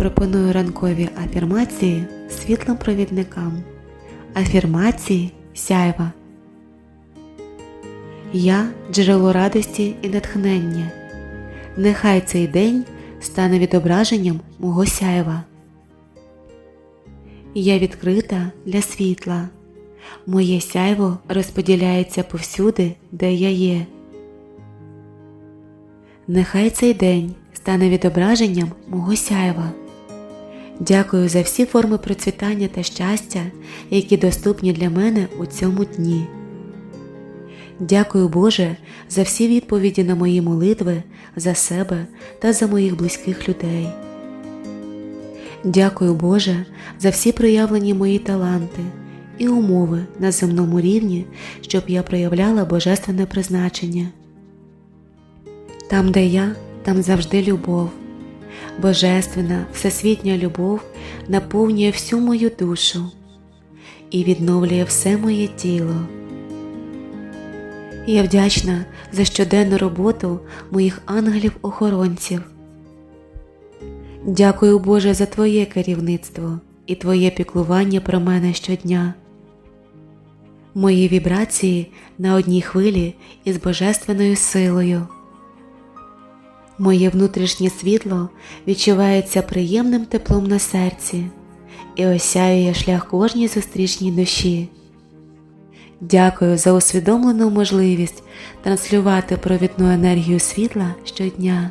пропоную ранкові афірмації світлим провідникам. Афірмації сяйва. Я джерело радості і натхнення. Нехай цей день стане відображенням мого сяйва. Я відкрита для світла. Моє сяйво розподіляється повсюди, де я є. Нехай цей день стане відображенням мого сяйва. Дякую за всі форми процвітання та щастя, які доступні для мене у цьому дні. Дякую Боже за всі відповіді на мої молитви за себе та за моїх близьких людей. Дякую Боже за всі проявлені мої таланти і умови на земному рівні, щоб я проявляла божественне призначення. Там, де я, там завжди любов. Божественна, всесвітня любов наповнює всю мою душу і відновлює все моє тіло. Я вдячна за щоденну роботу моїх ангелів-охоронців. Дякую Боже за Твоє керівництво і Твоє піклування про мене щодня. Мої вібрації на одній хвилі із божественною силою. Моє внутрішнє світло відчувається приємним теплом на серці і осяює шлях кожній зустрічній душі. Дякую за усвідомлену можливість транслювати провідну енергію світла щодня.